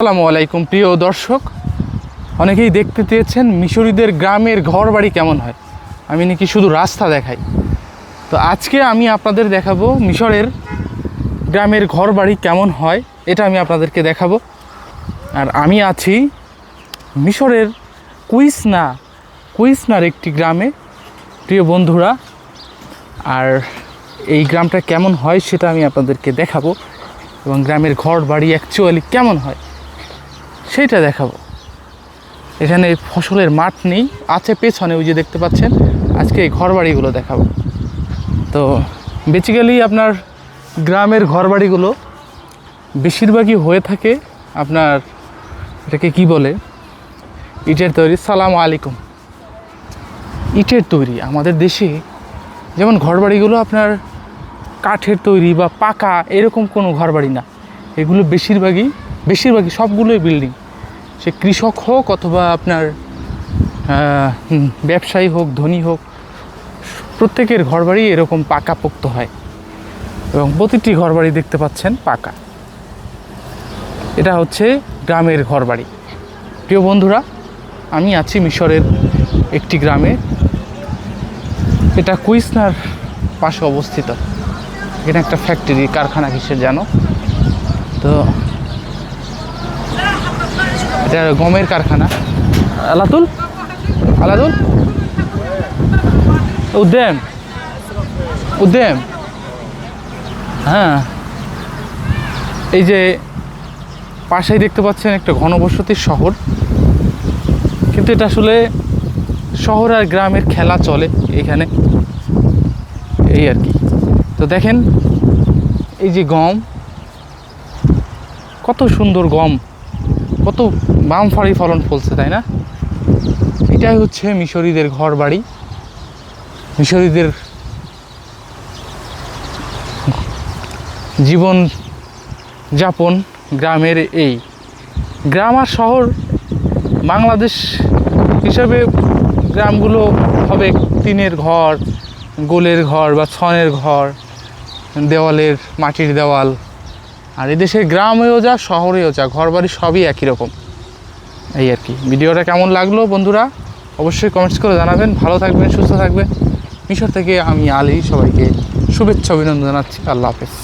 আসসালামু আলাইকুম, প্রিয় দর্শক। অনেকেই দেখতে চেয়েছেন মিশরীদের গ্রামের ঘর বাড়ি কেমন হয়। আমি নাকি শুধু রাস্তা দেখাই। তো আজকে আমি আপনাদের দেখাবো মিশরের গ্রামের ঘর বাড়ি কেমন হয়, এটা আমি আপনাদেরকে দেখাবো। আর আমি আছি মিশরের কুইসনা, কুইসনার একটি গ্রামে, প্রিয় বন্ধুরা। আর এই গ্রামটা কেমন হয় সেটা আমি আপনাদেরকে দেখাবো। এবং গ্রামের ঘর বাড়ি অ্যাকচুয়ালি কেমন হয়। সেইটা দেখাবো। এখানে ফসলের মাঠ নেই, আছে পেছনে ওই যে দেখতে পাচ্ছেন, আজকে এই ঘর বাড়িগুলো দেখাবো। তো বেসিক্যালি আপনার গ্রামের ঘর বাড়িগুলো বেশিরভাগই হয়ে থাকে আপনার, এটাকে কি বলে? ইটের তৈরি, সালাম আলাইকুম। ইটের তৈরি, আমাদের দেশে যেমন ঘরবাড়িগুলো আপনার কাঠের তৈরি বা পাকা, এরকম কোনো ঘরবাড়ি না। এগুলো বেশিরভাগই বেশিরভাগই সবগুলোই বিল্ডিং সে কৃষক হোক অথবা আপনার ব্যবসায়ী হোক, ধনী হোক, প্রত্যেকের ঘরবাড়ি এরকম পাকা পোক্ত হয়। এবং প্রতিটি ঘরবাড়ি দেখতে পাচ্ছেন পাকা। এটা হচ্ছে গ্রামের ঘরবাড়ি। প্রিয় বন্ধুরা, আমি আছি মিশরের একটি গ্রামে। এটা কুইসনার পাশে অবস্থিত। এখানে একটা ফ্যাক্টরি কারখানা কিসের জানো? তো এটা গমের কারখানা। আলাতুল? আলাতুল? উদ্যম উদ্যম হ্যাঁ। এই যে পাশেই দেখতে পাচ্ছেন একটা ঘনবসতির শহর। কিন্তু এটা আসলে শহর আর গ্রামের খেলা চলে এখানে। এই আর কি। তো দেখেন, এই যে গম, কত সুন্দর গম। কত বাম ফাড়ি ফলন ফলছে, তাই না? এটাই হচ্ছে মিশরীদের ঘর বাড়ি মিশরীদের জীবন যাপন গ্রামের এই। গ্রাম আর শহর বাংলাদেশ হিসাবে গ্রামগুলো হবে টিনের ঘর, গোলের ঘর বা ছনের ঘর, দেওয়ালের মাটির দেওয়াল। আর এদেশের গ্রামেও যা, শহরেও যা ঘর বাড়ি সবই একই রকম। এই আর কি। ভিডিওটা কেমন লাগল বন্ধুরা? অবশ্যই কমেন্টস করে জানাবেন। ভালো থাকবেন, সুস্থ থাকবেন। মিশর থেকে আমি আলী সবাইকে শুভেচ্ছা, অভিনন্দন জানাচ্ছি। আল্লাহ হাফেজ।